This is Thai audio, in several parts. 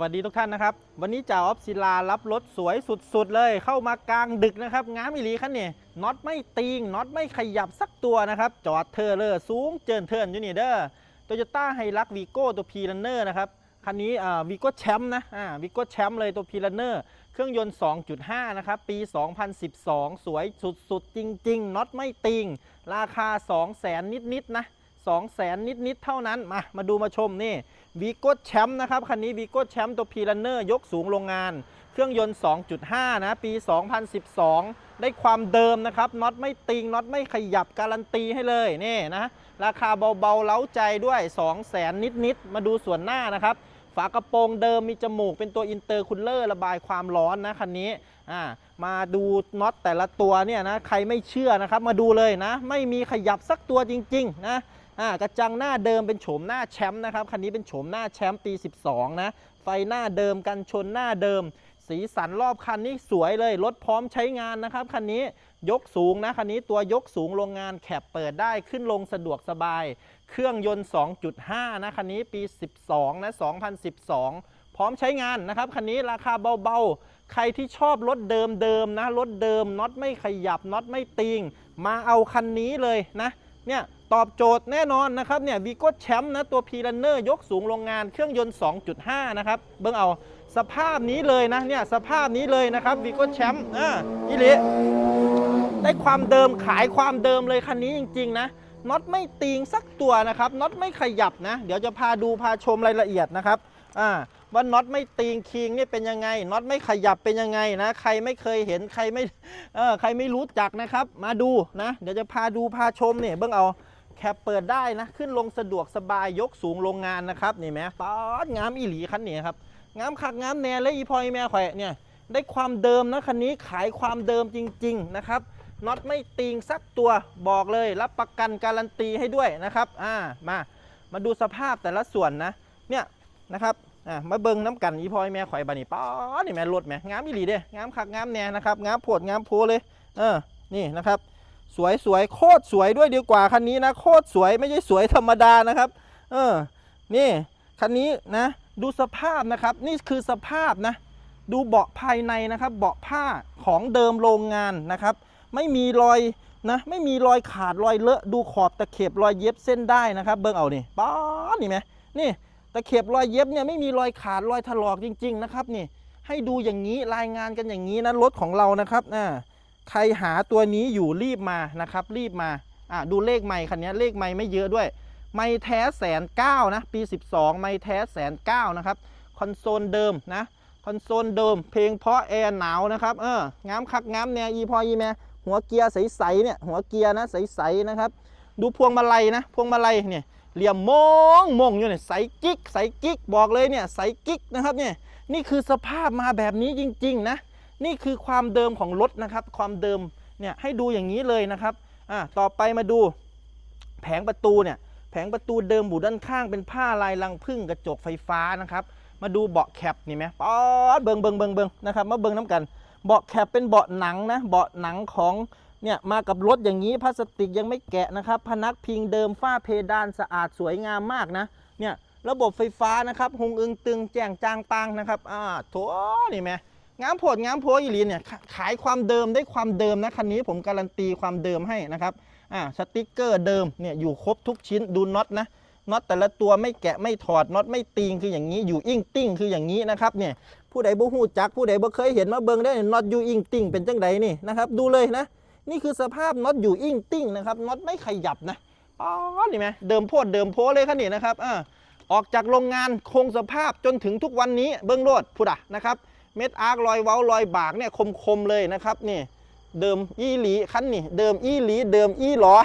วัสดีทุกท่านนะครับ วันนี้จ่าออฟศิลารับรถสวยสุดๆเลย เข้ามากลางดึกนะครับง้ามอีหลีคันนี่น็อตไม่ตีงน็อตไม่ขยับสักตัวนะครับ จอดเทอร์เลอร์สูงเจินเทินอยู่นี่เด้อโตโยต้าไฮรักวีโก้ตัวพีรันเนอร์นะครับ คันนี้อ่าวีโก้แชมป์นะอ่าวีโก้แชมป์เลยตัวพีรันเนอร์เครื่องยนต์ 2.5 นะครับ ปี 2012 สวยสุดๆ จริง ๆน็อตไม่ติงราคา 2 0 0แสนนิดๆนะ 2 0 0แสนนิด ๆ เท่านั้น มา มาดูมาชมนี่วีโก้แชมป์นะครับ คันนี้วีโก้แชมป์ตัวพีรันเนอร์ยกสูงโรงงาน เครื่องยนต์ 2.5 นะ ปี 2012 ได้ความเดิมนะครับ น็อตไม่ติง น็อตไม่ขยับการันตีให้เลยนี่นะ ราคาเบา ๆ เล้าใจด้วย 2 0 0แสนนิด ๆ มาดูส่วนหน้านะครับฝากระโปรงเดิมมีจมูกเป็นตัวอินเตอร์คูลเลอร์ระบายความร้อนนะคันนี้อ่ามาดูน็อตแต่ละตัวเนี่ยนะใครไม่เชื่อนะครับมาดูเลยนะ ไม่มีขยับสักตัวจริง ๆ นะ อ่ากระจังหน้าเดิมเป็นโฉมหน้าแชมป์นะครับคันนี้เป็นโฉมหน้าแชมป์ปี 12 นะ ไฟหน้าเดิมกันชนหน้าเดิม สีสันรอบคันนี้สวยเลยรถพร้อมใช้งานนะครับคันนี้ยกสูงนะคันนี้ตัวยกสูงโรงงานแคปเปิดได้ขึ้นลงสะดวกสบาย เครื่องยนต์ 2.5 นะคันนี้ปี 12 นะ 2012 พร้อมใช้งานนะครับคันนี้ราคาเบาๆ ใครที่ชอบรถเดิมๆนะรถเดิมน็อตไม่ขยับน็อตไม่ติงมาเอาคันนี้เลยนะเนี่ย ตอบโจทย์แน่นอนนะครับเนี่ยวีโก้แชมป์นะตัวพีรันเนอร์ยกสูงโรงงานเครื่องยนต์ 2.5 นะครับ เบิ่งเอาสภาพนี้เลยนะเนี่ยสภาพนี้เลยนะครับวีโก้แชมป์อ่าอีหลิได้ความเดิมขายความเดิมเลยคันนี้จริง ๆ นะน็อตไม่ตีงสักตัวนะครับน็อตไม่ขยับนะ เดี๋ยวจะพาดูพาชมรายละเอียดนะครับอ่าว่าน็อตไม่ตีงคิงนี่เป็นยังไงน็อตไม่ขยับเป็นยังไงนะใครไม่เคยเห็นใครไม่เออใครไม่รู้จักนะครับ มาดูนะ เดี๋ยวจะพาดูพาชมเนี่ยเบิ่งเอา แคปเปิดได้นะ ขึ้นลงสะดวกสบายยกสูงโรงงานนะครับนี่ไหมป๊อดงามอีหลีคันนี้ครับงามคักงามแน่และอีพอยแม่ข่อยเนี่ยได้ความเดิมนะคันนี้ขายความเดิมจริง ๆ นะครับน็อตไม่ตีงสักตัวบอกเลยรับประกันการันตีให้ด้วยนะครับอ่ามามาดูสภาพแต่ละส่วนนะเนี่ยนะครับอ่ามาเบิ่งน้ำกันอีพอยแม่ข่อยบานี่ป้อดนี่แม่รถแม่งามอีหลีเด้งามคักงามแน่นะครับงามโพดงามโพเลยเออนี่นะครับ สวยสวยโคตรสวยด้วยดีกว่าคันนี้นะโคตรสวยไม่ใช่สวยธรรมดานะครับ เออ นี่คันนี้นะ ดูสภาพนะครับ นี่คือสภาพนะ ดูเบาะภายในนะครับ เบาะผ้าของเดิมโรงงานนะครับ ไม่มีรอยนะไม่มีรอยขาดรอยเลอะดูขอบตะเข็บรอยเย็บเส้นได้นะครับเบิ่งเอานี่ป๊าดนี่ไหมนี่ตะเข็บรอยเย็บเนี่ยไม่มีรอยขาดรอยถลอกจริง ๆ นะครับนี่ให้ดูอย่างนี้รายงานกันอย่างนี้นะรถของเรานะครับอ่า ใครหาตัวนี้อยู่รีบมานะครับ รีบมาอ่าดูเลขไม่คันนี้เลขไม่ไม่เยอะด้วย ไม่แท้แสนเก้านะ ปี 12 ไม่แท้แสนเก้านะครับคอนโซลเดิมนะคอนโซลเดิม เพลงเพราะแอร์หนาวนะครับเอองามคักงามแนวอีพออีแม่หัวเกียร์ใสๆเนี่ยหัวเกียร์นะใสๆนะครับ ดูพวงมาลัยนะ พวงมาลัยเนี่ยเหลี่ยมมองมองอยู่เนี่ยใสกิ๊กใสกิ๊กบอกเลยเนี่ยใสกิ๊กนะครับเนี่ยนี่คือสภาพมาแบบนี้จริง ๆ นะ นี่คือความเดิมของรถนะครับ ความเดิมเนี่ยให้ดูอย่างนี้เลยนะครับอ่าต่อไปมาดู แผงประตูเนี่ยแผงประตูเดิมบูด้านข้างเป็นผ้าลายรังพึ่งกระจกไฟฟ้านะครับ มาดูเบาะแคปนี่ไหมป๊อดเบิงเบิงเบิงเบิงนะครับมาเบิงน้ำกัน เบาะแคปเป็นเบาะหนังนะเบาะหนังของเนี่ยมากับรถอย่างนี้พลาสติกยังไม่แกะนะครับ พนักพิงเดิมฝ้าเพดานสะอาดสวยงามมากนะเนี่ยระบบไฟฟ้านะครับหงอึงตึงแจ้งจางปังนะครับอ่าโถนี่ไหม งามโผดงามโพอีหลีเนี่ยขาขายความเดิมได้ความเดิมนะคันนี้ผมการันตีความเดิมให้นะครับอ่าสติกเกอร์เดิมเนี่ยอยู่ครบทุกชิ้นดูน็อตนะน็อตแต่ละตัวไม่แกะไม่ถอดน็อตไม่ตีงคืออย่างนี้อยู่อิ่งติ้งคืออย่างนี้นะครับเนี่ยผู้ใดบ่ฮู้จักผู้ใดบ่เคยเห็นมาเบิ่งได้น็อตอยู่อิ่งติ้งเป็นจังใดนี่นะครับดูเลยนะ นี่คือสภาพน็อตอยู่อิ่งติ้งนะครับน็อตไม่ขยับนะอ๋อนี่ไหมเดิมโพดเดิมโพเลยครับนี่นะครับอ่าออกจากโรงงานคงสภาพจนถึงทุกวันนี้เบื้องโลดพุดะนะครับ เม็ดอาร์ครอยเว้ารอยบากเนี่ยคมๆเลยนะครับนี่เดิมอีหลีคันนี่เดิมอีหลีเดิมอีหลอ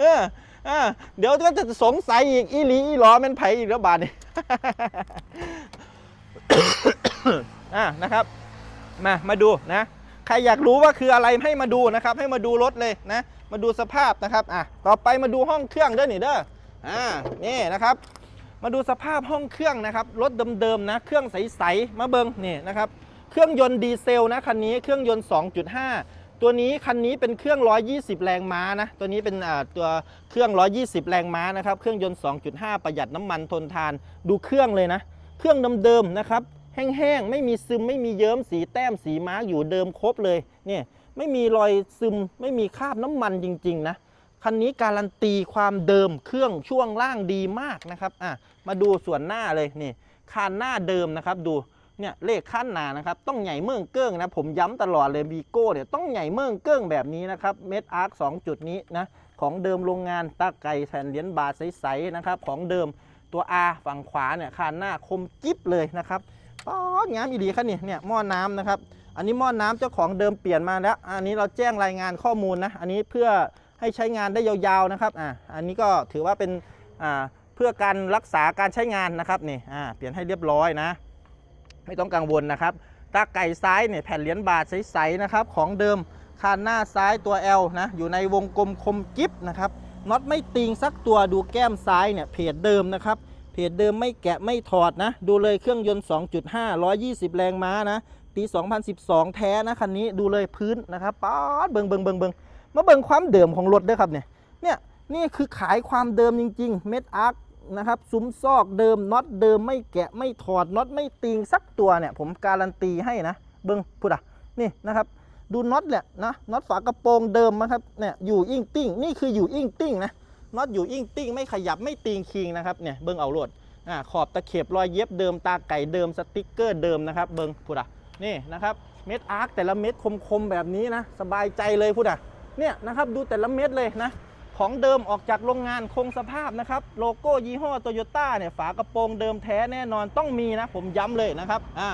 เอออ่าเดี๋ยวก็จะสงสัยอีกอีหลีอีหลอแมันไผอีกแล้วบาดนี่อ่านะครับมามาดูนะใครอยากรู้ว่าคืออะไรให้มาดูนะครับ ให้มาดูรถเลยนะ มาดูสภาพนะครับอะต่อไปมาดูห้องเครื่องเด้อนี่เด้ออ่านี่นะครับ มาดูสภาพห้องเครื่องนะครับ รถเดิมๆนะ เครื่องใสๆ มาเบิงนี่นะครับ เครื่องยนต์ดีเซลนะคันนี้ เครื่องยนต์ 2.5 ตัวนี้คันนี้เป็นเครื่อง 120 แรงม้านะ ตัวนี้เป็นอ่าตัวเครื่อง 120 แรงม้านะครับ เครื่องยนต์ 2.5 ประหยัดน้ำมันทนทาน ดูเครื่องเลยนะ เครื่องเดิมๆนะครับ แห้งๆ ไม่มีซึม ไม่มีเยิ้ม สีแต้ม สีมาร์กอยู่เดิมครบเลย เนี่ย ไม่มีรอยซึม ไม่มีคราบน้ำมันจริงๆนะ คันนี้การันตีความเดิมเครื่องช่วงล่างดีมากนะครับอะมาดูส่วนหน้าเลยนี่คานหน้าเดิมนะครับดูเนี่ยเลขขั้นหนานะครับต้องใหญ่เมืองเกิ้งนะผมย้ำตลอดเลยบีโก้เนี่ยต้องใหญ่เมืองเกิ้งแบบนี้นะครับเม็ดอาร์คสองจุดนี้นะของเดิมโรงงานตาไก่แผ่นเหรียญบาทใสๆนะครับของเดิมตัว R ฝั่งขวาเนี่ยคานหน้าคมกิ๊บเลยนะครับป๊อดงามอีดีครับนี่เนี่ยหม้อน้ำนะครับอันนี้หม้อน้ำเจ้าของเดิมเปลี่ยนมาแล้ว อันนี้เราแจ้งรายงานข้อมูลนะอันนี้เพื่อ ให้ใช้งานได้ยาวๆนะครับอ่าอันนี้ก็ถือว่าเป็นอ่าเพื่อการรักษาการใช้งานนะครับนี่อ่าเปลี่ยนให้เรียบร้อยนะ ไม่ต้องกังวลนะครับตาไก่ซ้ายเนี่ยแผ่นเหรียญบาทใสๆนะครับของเดิมคานหน้าซ้ายตัว L นะอยู่ในวงกลมคมกิฟนะครับน็อตไม่ติงสักตัวดูแก้มซ้ายเนี่ยเพจเดิมนะครับเพจเดิมไม่แกะไม่ถอดนะ ดูเลยเครื่องยนต์ 2.5 120 แรงม้านะปี 2012 แท้นะคันนี้ดูเลยพื้นนะครับป๊าดเบิงเบิงเบิงเบิง มาเบิงความเดิมของรถด้วยครับเนี่ยเนี่ยนี่คือขายความเดิมจริง ๆ เม็ดอาร์คนะครับซุ้มซอกเดิมน็อตเดิมไม่แกะไม่ถอดน็อตไม่ติงสักตัวเนี่ย ผมการันตีให้นะเบิงพูดอะนี่นะครับ ดูน็อตเนี่ยนะน็อตฝากระโปรงเดิมนะครับเนี่ยอยู่อิงติ้งนี่คืออยู่อิงติ้งนะน็อตอยู่อิงติ้งไม่ขยับไม่ติงคิงนะครับเนี่ยเบิงเอาโลดอ่าขอบตะเข็บรอยเย็บเดิมตาไก่เดิมสติ๊กเกอร์เดิมนะครับ เบิงพูดอะนี่นะครับเม็ดอาร์คแต่ละเม็ดคมๆแบบนี้นะสบายใจเลยพูดอะ เนี่ยนะครับดูแต่ละเม็ดเลยนะของเดิมออกจากโรงงานคงสภาพนะครับโลโก้ยี่ห้อโตโยต้าเนี่ยฝากระโปรงเดิมแท้แน่นอนต้องมีนะผมย้ำเลยนะครับอ่า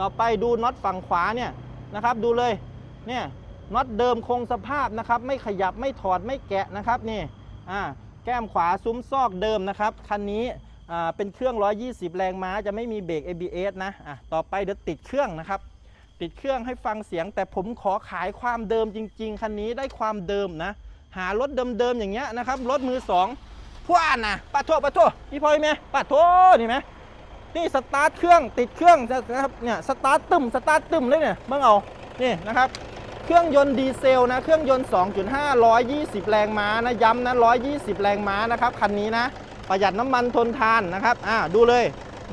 ต่อไปดูน็อตฝั่งขวาเนี่ยนะครับดูเลยเนี่ยน็อตเดิมคงสภาพนะครับไม่ขยับไม่ถอดไม่แกะนะครับนี่อ่าแก้มขวาซุ้มซอกเดิมนะครับคันนี้อ่าเป็นเครื่อง 120 แรงม้าจะไม่มีเบรก ABS นะอะต่อไปเดี๋ยวติดเครื่องนะครับ ติดเครื่องให้ฟังเสียง แต่ผมขอขายความเดิมจริง ๆ คันนี้ได้ความเดิมนะ หารถเดิมๆอย่างเงี้ยนะครับ รถมือสองพวานนะปัดโทปัดโทษพี่พลอยไหมปัดโทนี่ไหมนี่สตาร์ทเครื่องติดเครื่องนะครับเนี่ยสตาร์ทตึมสตาร์ทตึมเลยเนี่ยเบิ่งเอานี่นะครับเครื่องยนต์ดีเซลนะเครื่องยนต์ 2.5 120 แรงม้านะย้ำนะ 120 แรงม้านะครับคันนี้นะ ประหยัดน้ำมันทนทานนะครับอ่าดูเลย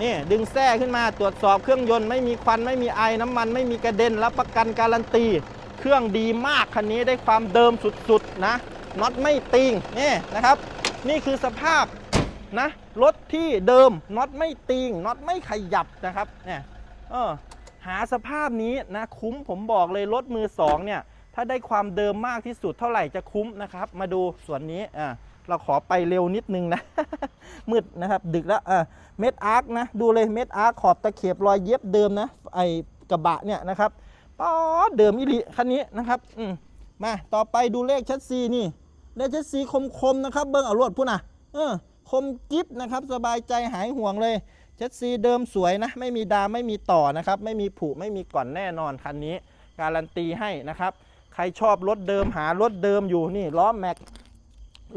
นี่ดึงแส้ขึ้นมาตรวจสอบเครื่องยนต์ไม่มีควันไม่มีไอน้ำมัน ไม่มีกระเด็นรับประกันการันตี เครื่องดีมากคันนี้ได้ความเดิมสุดๆนะน็อตไม่ติงนี่นะครับ นี่คือสภาพนะรถที่เดิมน็อตไม่ติงน็อตไม่ขยับนะครับเนี่ยเออหาสภาพนี้นะคุ้มผมบอกเลยรถมือสองเนี่ยถ้าได้ความเดิมมากที่สุดเท่าไหร่จะคุ้มนะครับ มาดูส่วนนี้อ่า เราขอไปเร็วนิดนึงนะ มืดนะครับ ดึกแล้วอ่าเม็ดอาร์คนะ ดูเลยเม็ดอาร์คขอบตะเข็บรอยเย็บเดิมนะ ไอกระบะเนี่ยนะครับป๊อเดิมอิลิคันนี้นะครับอืมมาต่อไปดูเลขชัดซีนี่ เลขชัดซีคมๆนะครับ เบิ้งเอารวดพุ่นอะเออคมกิฟนะครับ สบายใจหายห่วงเลยเช็ดซีเดิมสวยนะ ไม่มีดามไม่มีต่อนะครับ ไม่มีผุไม่มีก่อนแน่นอนคันนี้ การันตีให้นะครับ ใครชอบรถเดิมหารถเดิมอยู่นี่ล้อแม็ก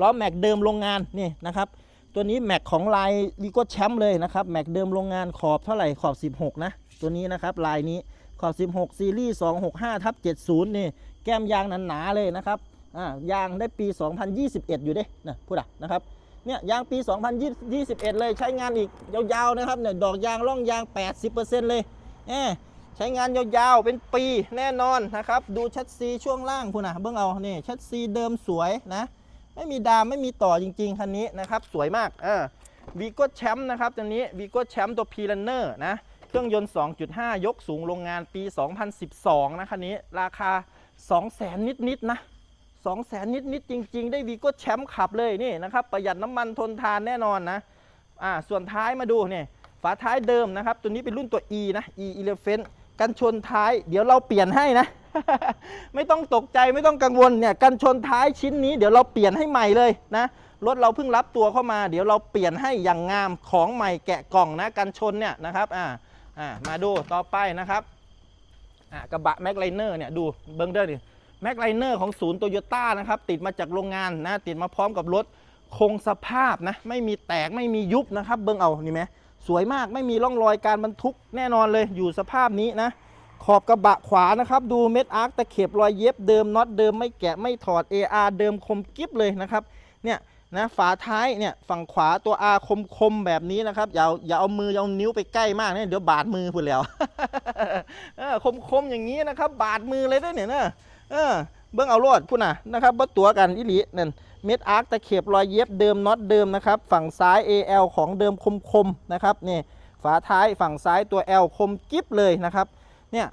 ล้อแม็กเดิมโรงงานนี่นะครับตัวนี้แม็กของลายวีโก้แชมป์เลยนะครับแม็กเดิมโรงงานขอบเท่าไหร่ขอบ 16 นะ ตัวนี้นะครับลายนี้ขอบ 16 ซีรีส์ 265ทับ70 นี่แก้มยางหนาๆเลยนะครับอ่ายางได้ปี 2021 อยู่เด้นะพูดอะนะครับเนี่ยยางปี 2021 เลยใช้งานอีกยาวๆนะครับเนี่ยดอกยางร่องยาง 80%เลยเออใช้งานยาวๆเป็นปีแน่นอนนะครับ ดูชัดซีช่วงล่างคุณนะเบื้องเอานี่ชัดซีเดิมสวยนะ ไม่มีดามไม่มีต่อจริงๆคันนี้นะครับ สวยมากเออวีโก้แชมป์นะครับตัวนี้วีโก้แชมป์ตัวพีลันเนอร์นะเครื่องยนต์ 2.5 ยกสูงโรงงานปี 2012 นะคันนี้ ราคา 200,000 นิดๆนะ2 0 0แสนนิดๆจริง ๆ ได้วีโก้แชมป์ขับเลยนี่นะครับ ประหยัดน้ำมันทนทานแน่นอนนะอ่าส่วนท้ายมาดูเนี่ยฝาท้ายเดิมนะครับ ตัวนี้เป็นรุ่นตัว E นะ E Elephant กันชนท้าย เดี๋ยวเราเปลี่ยนให้นะ ไม่ต้องตกใจไม่ต้องกังวลเนี่ยกันชนท้ายชิ้นนี้เดี๋ยวเราเปลี่ยนให้ใหม่เลยนะรถเราเพิ่งรับตัวเข้ามา เดี๋ยวเราเปลี่ยนให้อย่างงามของใหม่แกะกล่องนะกันชนเนี่ยนะครับอ่าอ่ามาดูต่อไปนะครับอ่ากระบะแม็กไลเนอร์เนี่ยดูเบิ้งเด้อดิแม็กไลเนอร์ของศูนย์โตโยต้านะครับติดมาจากโรงงานนะติดมาพร้อมกับรถคงสภาพนะไม่มีแตกไม่มียุบนะครับ เบิ้งเอานี่ไหมสวยมากไม่มีร่องรอยการบรรทุกแน่นอนเลยอยู่สภาพนี้นะ ขอบกระบะขวานะครับ ดูเม็ดอาร์คตะเข็บรอยเย็บเดิมน็อตเดิมไม่แกะไม่ถอด AR เดิมคมกิฟเลยนะครับ เนี่ยนะฝาท้ายเนี่ยฝั่งขวาตัว R คมคมแบบนี้นะครับอย่าอย่าเอามืออย่าเอานิ้วไปใกล้มากนะเดี๋ยวบาดมือพุ่นแล้วเออคมคมอย่างนี้นะครับ บาดมือเลยได้เนี่ยนะเออเบิ้องเอารอดพุ่นะนะครับบ่ตัวกันอิลินั่นเม็ดอาร์คตะเข็บรอยเย็บเดิมน็อตเดิมนะครับฝั่งซ้าย AL ของเดิมคมคมนะครับนี่ฝาท้ายฝั่งซ้ายตัว L คมกิ๊บเลยนะครับ เนี่ย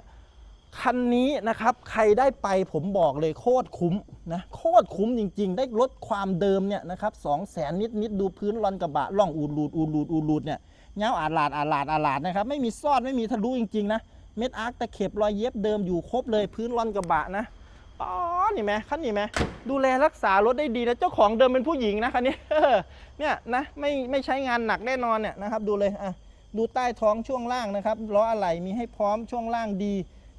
คันนี้นะครับใครได้ไปผมบอกเลยโคตรคุ้มนะโคตรคุ้มจริง ๆ ได้ลดความเดิมเนี่ยนะครับสองแสนนิดนิดๆดูพื้นรอนกระบะล่องอูดรูดอูดรูดอูดรูดเนี่ยเงาอาดลาดอาดลาดอาดลาดนะครับไม่มีซ่อนไม่มีทะลุจริง ๆ นะ เม็ดอาร์คตะเข็บรอยเย็บเดิมอยู่ครบเลยพื้นรอนกระบะนะอ๋อนี่ไหมคันนี้ไหมดูแลรักษารถได้ดีนะเจ้าของเดิมเป็นผู้หญิงนะคันนี้เนี่ยนะไม่ไม่ใช้งานหนักแน่นอนเนี่ยนะครับดูเลยอะ ดูใต้ท้องช่วงล่างนะครับล้ออะไหล่มีให้พร้อมช่วงล่างดี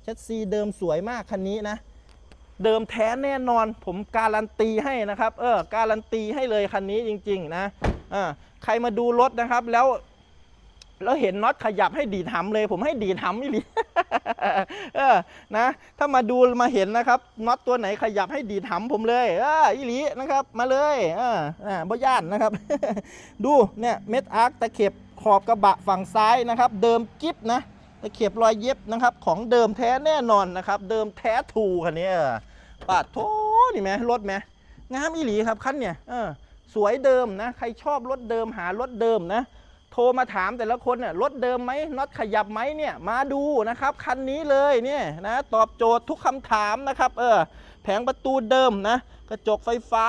ชัดซีเดิมสวยมากคันนี้นะ เดิมแท้แน่นอนผมการันตีให้นะครับ เออการันตีให้เลยคันนี้จริง ๆ นะอ่าใครมาดูรถนะครับแล้วแล้วเห็นน็อตขยับให้ดีดหำเลย ผมให้ดีดหำอีหลีเออนะ ถ้ามาดูมาเห็นนะครับน็อตตัวไหนขยับให้ดีดหำผมเลยเอออีหลีนะครับ มาเลยเอออ่าบ่ย่านนะครับ ดูเนี่ยเม็ดอาร์คตะเข็บ ขอบกระบะฝั่งซ้ายนะครับ เดิมกิฟนะตะเข็บรอยเย็บนะครับ ของเดิมแท้แน่นอนนะครับ เดิมแท้ทูคันนี้ปาดโถนี่ไหมรถไหมงามอีหลีครับคันเนี่ยเออสวยเดิมนะ ใครชอบรถเดิมหารถเดิมนะ โทรมาถามแต่ละคนเนี่ยรถเดิมไหมน็อตขยับไหมเนี่ย มาดูนะครับ คันนี้เลยเนี่ยนะ ตอบโจทย์ทุกคำถามนะครับ เออ แผงประตูเดิมนะ กระจกไฟฟ้า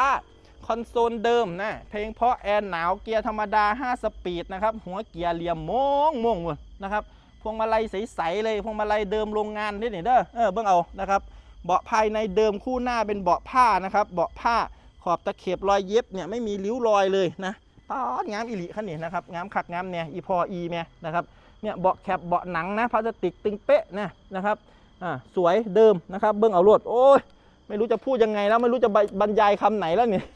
คอนโซลเดิมนะ เพลงเพราะแอนหนาวเกียร์ธรรมดา 5 สปีดนะครับ หัวเกียร์เหลี่ยมมงมงมนะครับ พวงมาลัยใสๆเลย พวงมาลัยเดิมโรงงานนี่นี่เด้อ เออเบิ่งเอานะครับ เบาะภายในเดิมคู่หน้าเป็นเบาะผ้านะครับ เบาะผ้าขอบตะเข็บรอยเย็บเนี่ยไม่มีริ้วรอยเลยนะป๊อดงามอิลิคันนี้นะครับงามคักงามเนี่ยอีพออีแม่นะครับ เนี่ยเบาะแคบเบาะหนังนะพลาสติกตึงเป๊ะนะนะครับ อ่าสวยเดิมนะครับ เบิ้องเอารวดโอ้ย ไม่รู้จะพูดยังไงแล้วไม่รู้จะบรรยายคำไหนแล้วเนี่ย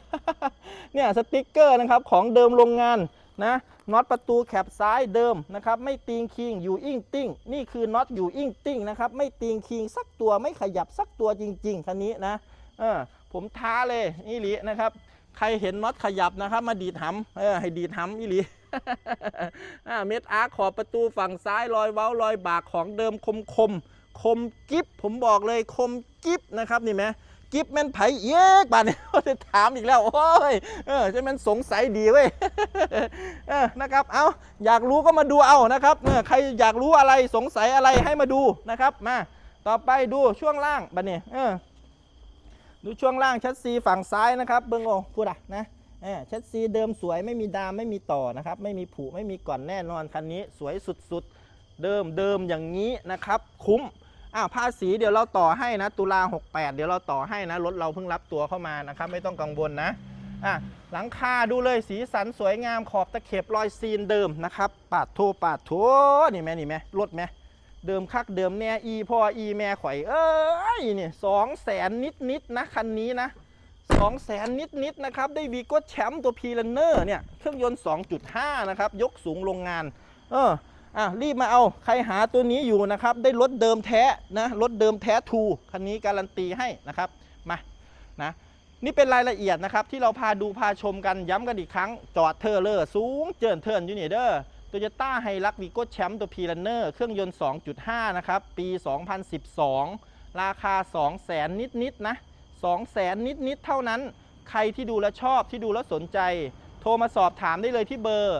เนี่ยสติกเกอร์นะครับของเดิมโรงงานนะน็อตประตูแคบซ้ายเดิมนะครับไม่ตีงคิงอยู่อิงติ้งนี่คือน็อตอยู่อิงติ้งนะครับไม่ตีงคิงสักตัวไม่ขยับสักตัวจริง ๆคันนี้นะเออผมท้าเลยนี่ลินะครับใครเห็นน็อตขยับนะครับมาดีดหำเออให้ดีดหำอีหลีเม็ดอาร์คขอบประตูฝั่งซ้ายรอยเว้ารอยบากของเดิมคมคม คมกิฟผมบอกเลยคมกิฟนะครับนี่ไหมกิฟแม่นไผ่เยกบาดเนี่ยจะถามอีกแล้วโอ้ยเออจะแม่นสงสัยดีเว้ยเออนะครับเอาอยากรู้ก็มาดูเอานะครับเออใครอยากรู้อะไรสงสัยอะไรให้มาดูนะครับมาต่อไปดูช่วงล่างบัดเนี่ยเออดูช่วงล่างชัดซีฝั่งซ้ายนะครับเบิ้งโอพูดอะนะเออชัดซีเดิมสวยไม่มีดามไม่มีต่อนะครับ ไม่มีผุไม่มีก่อนแน่นอนคันนี้ สวยสุดๆ เดิมเดิมอย่างนี้นะครับ คุ้ม อ้าวภาษีเดี๋ยวเราต่อให้นะ ตุลา68 เดี๋ยวเราต่อให้นะรถเราเพิ่งรับตัวเข้ามานะครับ ไม่ต้องกังวลนะอะหลังคาดูเลยสีสันสวยงามขอบตะเข็บรอยซีนเดิมนะครับ ปาดโทปาดโทนี่แม่นี่แม่รถแม่เดิมคักเดิมแน่อีพ่ออีแม่ข่อยเอ้ยเนี่ยสองแสนนิดนิดนะคันนี้นะสองแสนนิดนิดนะครับ ได้วีโก้แชมป์ตัวพีลันเนอร์เนี่ย เครื่องยนต์ 2.5 นะครับ ยกสูงโรงงาน เออ อะรีบมาเอาใครหาตัวนี้อยู่นะครับ ได้รถเดิมแท้นะรถเดิมแท้ทูคันนี้การันตีให้นะครับมานะนี่เป็นรายละเอียดนะครับ ที่เราพาดูพาชมกันย้ำกันอีกครั้ง จอดเทอร์เลอร์สูงเจินเทิร์นยูนี่เด้อโตโยต้าไฮรักวีโก้แชมป์ตัวพีลันเนอร์เครื่องยนต์ 2.5 นะครับ ปี 2012 ราคา2แสนนิดๆนะ2แสนนิดๆเท่านั้น ใครที่ดูแลชอบที่ดูแลสนใจ โทรมาสอบถามได้เลยที่เบอร์